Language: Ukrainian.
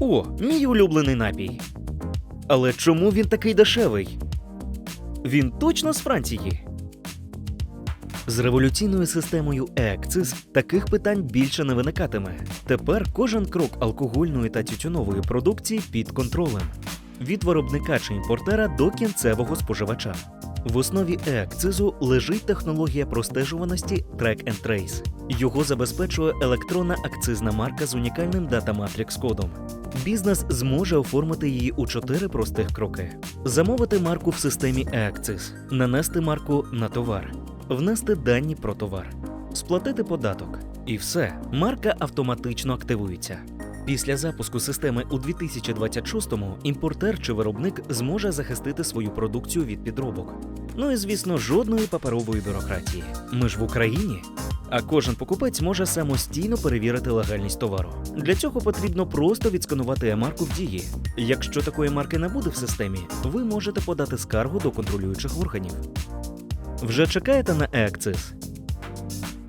О, мій улюблений напій. Але чому він такий дешевий? Він точно з Франції. З революційною системою ЕЕКЦИС таких питань більше не виникатиме. Тепер кожен крок алкогольної та тютюнової продукції під контролем від виробника чи імпортера до кінцевого споживача. В основі ЕАКЦИЗу лежить технологія простежуваності Track and Trace. Його забезпечує електронна акцизна марка з унікальним дата-матрікс кодом. Бізнес зможе оформити її у чотири простих кроки: замовити марку в системі ЕАКЦИЗ, нанести марку на товар, внести дані про товар, сплатити податок. І все, марка автоматично активується. Після запуску системи у 2026-му імпортер чи виробник зможе захистити свою продукцію від підробок. Ну і звісно, жодної паперової бюрократії. Ми ж в Україні. А кожен покупець може самостійно перевірити легальність товару. Для цього потрібно просто відсканувати е-марку в дії. Якщо такої марки не буде в системі, ви можете подати скаргу до контролюючих органів. Вже чекаєте на ЕАКЦИС?